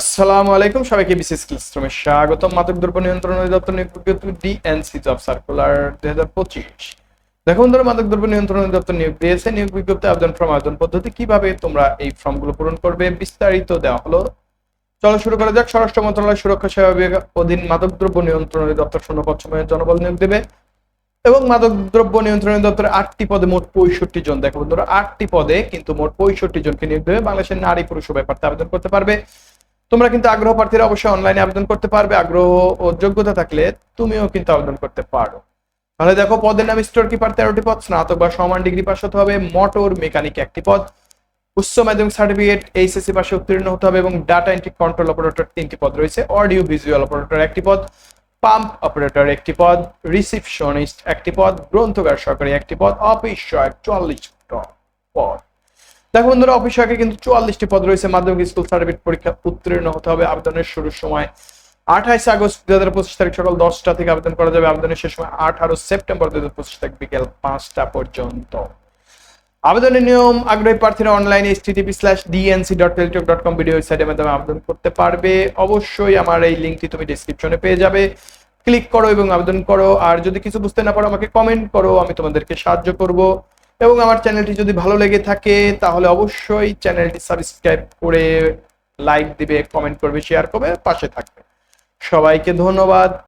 আসসালামু আলাইকুম, সবাইকে বিশেষ ক্লাসরুমে স্বাগতম। মাদক দ্রব্য নিয়ন্ত্রণ অধিদপ্তর নিয়োগ ডিএনসি জব সার্কুলার দুই হাজার পঁচিশ। দেখো বন্ধুরা, মাদক দ্রব্য নিয়ন্ত্রণ অধিদপ্তর নিয়োগ দিয়েছে নিয়োগ বিজ্ঞপ্তি, আবেদন ফর্ম, আবেদন পদ্ধতি, কীভাবে তোমরা এই ফর্মগুলো পূরণ করবে বিস্তারিত দেওয়া হলো। চলো শুরু করা যাক। স্বরাষ্ট্র মন্ত্রণালয় সুরক্ষা সেবা অধীন মাদক দ্রব্য নিয়ন্ত্রণ অধিদপ্তর শূন্যপদ সময়ে জনবল নিয়োগ দেবে এবং মাদক দ্রব্য নিয়ন্ত্রণ দপ্তরে আটটি পদে মোট পঁয়ষট্টি জন। দেখো বন্ধুরা, আটটি পদে কিন্তু মোট পঁয়ষট্টি জনকে নিয়োগ দেবে। বাংলাদেশের নারী পুরুষ প্রার্থী আবেদন করতে পারবে। তোমরা কিন্তু আগ্রহ প্রার্থীরা অবশ্যই অনলাইনে আবেদন করতে পারবে। আগ্রহ ও যোগ্যতা থাকলে তুমিও কিন্তু আবেদন করতে পারো। তাহলে দেখো, পদের নাম স্টোর কিপার তেরোটি পদ, স্নাতক বা সমান ডিগ্রি পাস হতে হবে। মোটর মেকানিক একটি পদ। উচ্চ মাধ্যমিক সার্টিফিকেট এইচএসসি পাশে উত্তীর্ণ হতে হবে এবং ডাটা এন্ট্রি কন্ট্রোল অপারেটর তিনটি পদ রয়েছে। অডিও ভিজুয়াল অপারেটর একটি পদ পাম্প অপারেটর একটি পদ রিসিপশনিস্ট একটি পদ, গ্রন্থকার সহকারী একটি পদ, অফিস চুয়াল্লিশ পদ। দেখো বন্ধুরা অফিস সহায়কে কিন্তু চুয়াল্লিশটি পদ রয়েছে। মাধ্যমিক স্কুল সার্টিফিকেট পরীক্ষা উত্তীর্ণ হতে হবে। আবেদনের শুরুর সময় আঠাইশ আগস্ট দুই হাজার পঁচিশ তারিখ সকাল দশটা থেকে আবেদন করা যাবে। আবেদনের শেষ সময় আঠারো সেপ্টেম্বর দুই হাজার পঁচিশ তারিখ বিকেল পাঁচটা পর্যন্ত। আবেদনের নিয়ম, আগ্রহী প্রার্থীরা অনলাইনে HTTP slash DNC dot Teletalk dot com video ওয়েবসাইটের মাধ্যমে আবেদন করতে পারবে। অবশ্যই আমার এই লিঙ্কটি তুমি ডিসক্রিপশনে পেয়ে যাবে। ক্লিক করো এবং আবেদন করো। আর যদি কিছু বুঝতে না পারো, আমাকে কমেন্ট করো। আমি তোমাদেরকে সাহায্য করব। এবং আমার চ্যানেলটি যদি ভালো লেগে থাকে, তাহলে অবশ্যই চ্যানেলটি সাবস্ক্রাইব করে লাইক দিবে, কমেন্ট করবে শেয়ার করবে, পাশে থাকবে। সবাইকে ধন্যবাদ।